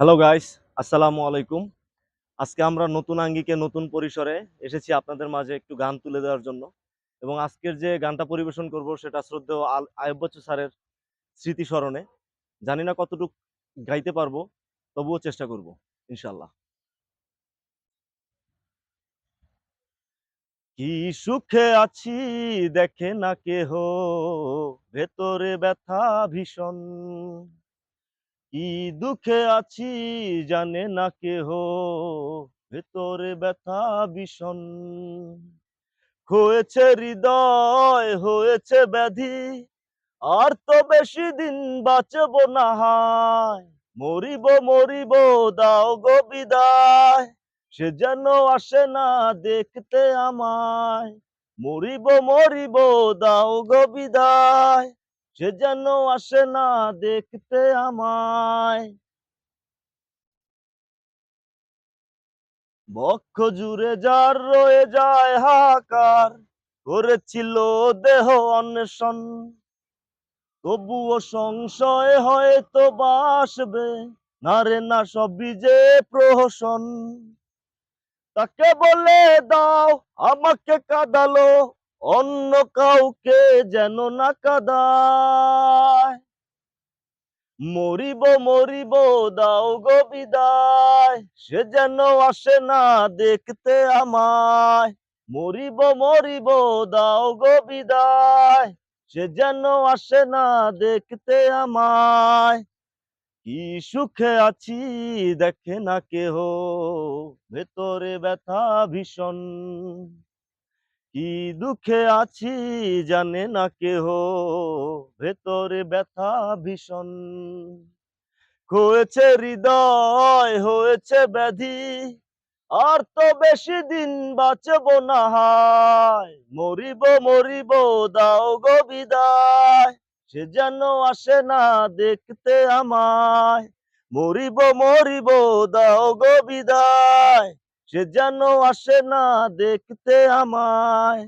Hello guys আসসালামু আলাইকুম আজকে আমরা নতুন আঙ্গিকে নতুন পরিসরে এসেছি আপনাদের মাঝে একটু গান তুলে দেওয়ার জন্য। এবং আজকের যে গানটা পরিবেশন করব সেটা শ্রদ্ধেয় আল- আয়ুব স্যারের স্মৃতিস্মরণে। জানি না কতটুকু গাইতে পারব, তবুও চেষ্টা করব ইনশাল্লাহ কি সুখে আছি, দেখে না কেহ, ভেতরে ব্যথা ভীষণ। কি দুঃখে আছি জানে না কেহ। ভেতরে ব্যথা ভীষণ। হয়েছে হৃদয়, হয়েছে ব্যাধি। আর তো বেশি দিন বাঁচব না হায়। মরিব মরিব, দাও গো বিদায়। সে যেন আসে না দেখতে আমায়। মরিব মরিব, দাও গো বিদায়। সে যেন আসে না দেখতে আমায়। বক্ষ জুড়ে যার রয়ে যায় হাকার করেছিল দেহ অন্বেষণ। তবুও সংশয় হয়তো বাসবে না রে না সবই যে প্রহসন। তাকে বলে দাও, আমাকে কাঁদালো অন্য কাউকে যেন না কাদায়। মরিব মরিব, দাও গো বিদায়। সে যেন আসে না দেখতে আমায়। মরিব মরিব, দাও গো বিদায়। সে যেন আসে না দেখতে আমায়। কি সুখে আছি, দেখে না কেহ। ভেতরে ব্যথা ভীষণ। কি দুঃখে আছি জানে না কেহ, ভেতরে ব্যথা ভীষণ। হয়েছে হৃদয়, হয়েছে ব্যাধি, আর তো বেশি দিন বাঁচব না হায়। মরিব মরিব, দাও গো বিদায়, সে যেন আসে না দেখতে আমায়। মরিব মরিব, দাও গো বিদায় সে যেন আসে না দেখতে আমায়।